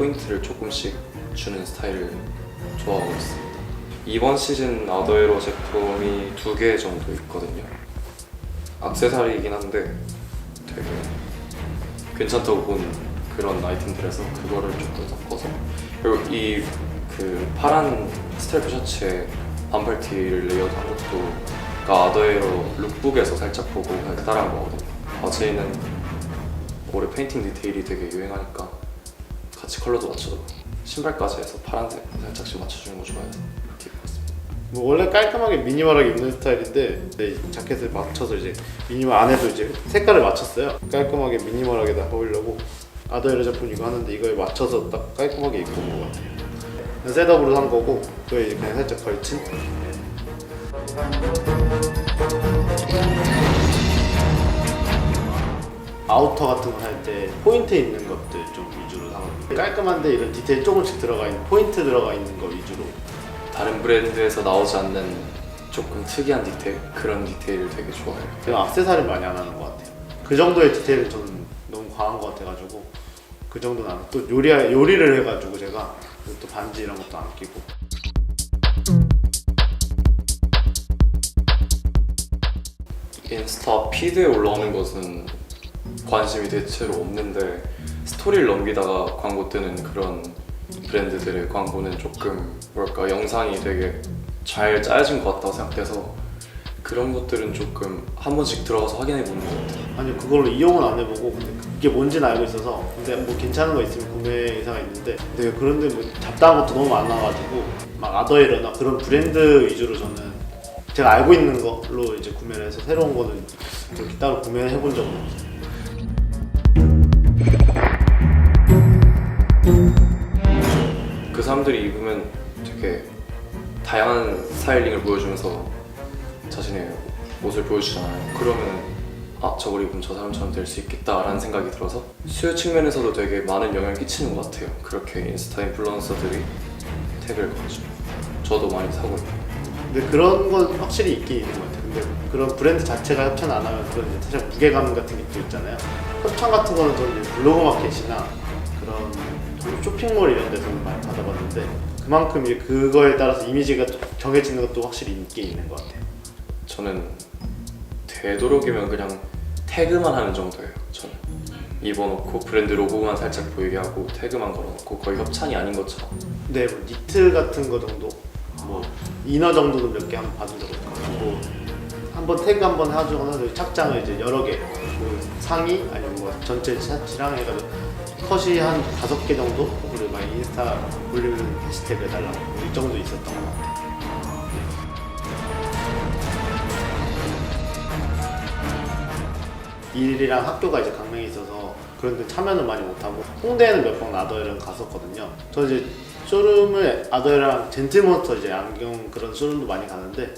포인트를 조금씩 주는 스타일을 좋아하고 있습니다. 이번 시즌 아더에로 제품이 두 개 정도 있거든요. 악세사리이긴 한데 되게 괜찮다고 본 그런 아이템들에서 그거를 조금 섞어서 그리고 이 그 파란 스트라이프 셔츠에 반팔 티를 레이어드한 것도 그 아더에로 룩북에서 살짝 보고 그냥 따라한 거거든요. 바지는 올해 페인팅 디테일이 되게 유행하니까 같이 컬러도 맞춰서 신발까지 해서 파란색 살짝씩 맞춰주는 거 있습니다. 뭐 원래 깔끔하게 미니멀하게 입는 스타일인데 네, 이 자켓을 맞춰서 이제 미니멀 안에도 이제 색깔을 맞췄어요. 깔끔하게 미니멀하게 다 보이려고 아더에르 제품 이거 하는데 이거에 맞춰서 딱 깔끔하게 입고 온 것 같아요. 셋업으로 산 거고 이제 그냥 살짝 걸친. 아우터 같은 거살때 포인트 있는 것들 좀 위주로 사거든요. 깔끔한데 이런 디테일 조금씩 들어가 있는 포인트 들어가 있는 거 위주로 다른 브랜드에서 나오지 않는 조금 특이한 디테일 그런 디테일을 되게 좋아해요. 제가 액세서리 많이 안 하는 것 같아요. 그 정도의 디테일은 저는 너무 과한 것 같아가지고 그 정도는 안. 또 요리 요리를 해가지고 제가 또 반지 이런 것도 안 끼고. 인스타 피드에 올라오는 것은 관심이 대체로 없는데 스토리를 넘기다가 광고 뜨는 그런 브랜드들의 광고는 조금 뭐랄까 영상이 되게 잘 짜여진 것 같다고 생각해서 그런 것들은 조금 한 번씩 들어가서 확인해 보는 것 같아요. 아니요 그걸로 이용은 안 해보고 근데 그게 뭔지는 알고 있어서 근데 뭐 괜찮은 거 있으면 구매 의사가 있는데 근데 그런데 뭐 잡다한 것도 너무 많아가지고 막 아더에러나 그런 브랜드 위주로 저는 제가 알고 있는 걸로 이제 구매를 해서 새로운 거는 그렇게 따로 구매를 해본 적은 없어요. 그 사람들이 입으면 되게 다양한 스타일링을 보여주면서 자신의 옷을 보여주잖아요. 그러면 아 저걸 입으면 저 사람처럼 될 수 있겠다라는 생각이 들어서 수요 측면에서도 되게 많은 영향을 끼치는 것 같아요. 그렇게 인스타 인플루언서들이 태그를 걸어주면 저도 많이 사고 있고 근데 그런 건 확실히 있긴 있는 것 같아요. 근데 그런 브랜드 자체가 협찬 안 하면 그런 이제 살짝 무게감 같은 게 또 있잖아요. 협찬 같은 거는 이제 블로그 마켓이나 그런 쇼핑몰 이런 데서는 많이 받아봤는데 그만큼 이제 그거에 따라서 이미지가 정해지는 것도 확실히 있긴 있는 것 같아요. 저는 되도록이면 그냥 태그만 하는 정도예요. 저는 입어놓고 브랜드 로고만 살짝 보이게 하고 태그만 걸어놓고 거의 협찬이 아닌 것처럼 근데 뭐 니트 같은 거 정도, 뭐 이너 정도는 몇 개 한번 받은 적 있고, 뭐 한번 태그 한번 해주거나 착장을 이제 여러 개, 뭐 상의 아니면 뭐 전체 샷이랑 해가지고 컷이 한 다섯 개 정도 그리고 막 인스타 올리면 해시태그 해달라고 뭐이 정도 있었던 것 같아요. 일이랑 학교가 이제 강릉에 있어서 그런데 참여는 많이 못하고 홍대에는 몇 번 아더에랑 갔었거든요. 저 이제 쇼룸을 아더에랑 젠틀몬스터 이제 안경 그런 쇼룸도 많이 가는데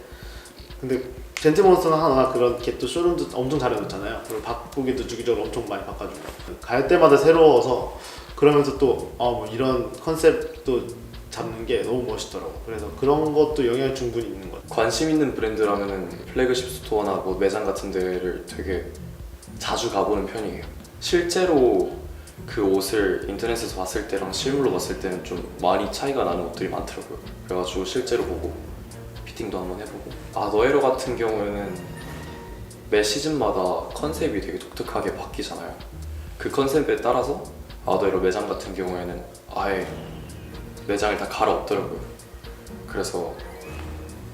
근데 젠틀몬스터는 하나 그런 게또 쇼룸도 엄청 잘해놓잖아요. 그리고 바꾸기도 주기적으로 엄청 많이 바꿔주고 갈 때마다 새로워서 그러면서 또뭐 이런 컨셉도 잡는 게 너무 멋있더라고. 그래서 그런 것도 영향이 충분히 있는 것 같아요. 관심 있는 브랜드라면은 플래그십 스토어나 뭐 매장 같은 데를 되게 자주 가보는 편이에요. 실제로 그 옷을 인터넷에서 봤을 때랑 실물로 봤을 때는 좀 많이 차이가 나는 옷들이 많더라고요. 그래가지고 실제로 보고 피팅도 한번 해보고 아 너에로 같은 경우에는 매 시즌마다 컨셉이 되게 독특하게 바뀌잖아요. 그 컨셉에 따라서 아더에로 매장 같은 경우에는 아예 매장을 다 갈아엎더라고요. 그래서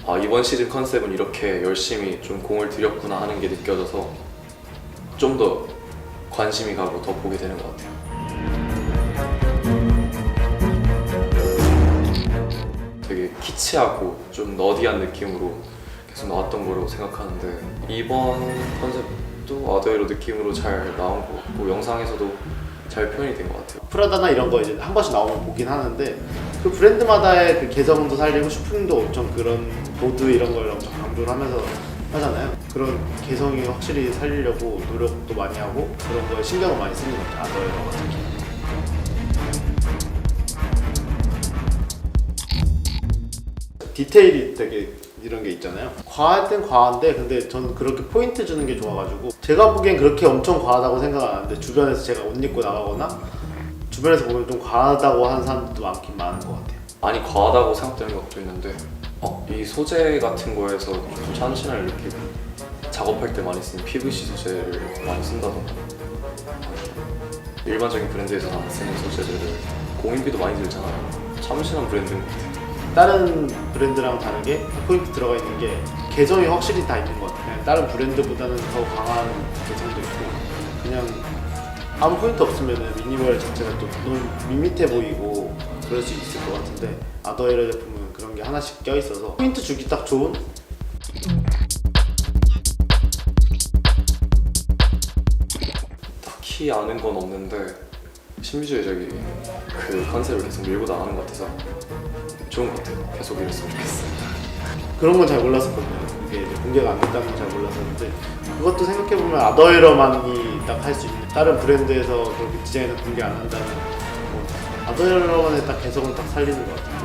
아 이번 시즌 컨셉은 이렇게 열심히 좀 공을 들였구나 하는 게 느껴져서 좀 더 관심이 가고 더 보게 되는 것 같아요. 되게 키치하고 좀 너디한 느낌으로 계속 나왔던 거라고 생각하는데 이번 컨셉도 아더에로 느낌으로 잘 나온 것 같고 영상에서도 잘 표현이 된 것 같아요. 프라다나 이런 거 이제 한 번씩 나오면 보긴 하는데 그 브랜드마다의 그 개성도 살리고 슈프림도 엄청 그런 보드 이런 걸 엄청 강조를 하면서 하잖아요. 그런 개성이 확실히 살리려고 노력도 많이 하고 그런 거에 신경을 많이 쓰는 것 같아요. 아더에러 같은 경 디테일이 되게 이런 게 있잖아요. 과할 땐 과한데 근데 저는 그렇게 포인트 주는 게 좋아가지고 제가 보기엔 그렇게 엄청 과하다고 생각 안 하는데 주변에서 제가 옷 입고 나가거나 주변에서 보면 좀 과하다고 하는 사람들도 많긴 많은 것 같아요. 많이 과하다고 생각되는 것도 있는데 어, 이 소재 같은 거에서 좀 참신함을 느끼고 작업할 때 많이 쓰는 PVC 소재를 많이 쓴다던가 일반적인 브랜드에서 안 쓰는 소재들을 공인비도 많이 들잖아요 참신한 브랜드인 것 같아요 다른 브랜드랑 다르게 포인트 들어가 있는 게 개성이 확실히 다 있는 것 같아요. 다른 브랜드보다는 더 강한 개성도 있고 그냥 아무 포인트 없으면 미니멀 자체가 또 너무 밋밋해 보이고 그럴 수 있을 것 같은데 아더에러 제품은 그런 게 하나씩 껴 있어서 포인트 주기 딱 좋은 딱히 아는 건 없는데 신비주의적인 그 컨셉을 계속 밀고 나가는 것 같아서 좋은 것 같아요 계속 이랬으면 좋겠어요 그런 건 잘 몰랐었거든요. 공개가 안 됐다는 건 잘 몰랐었는데 그것도 생각해 보면 아더에러만이 딱 할 수 있는 다른 브랜드에서 그렇게 디자인을 공개 안 한다는 뭐 아더에러만의 딱 개성을 딱 살리는 것 같아요.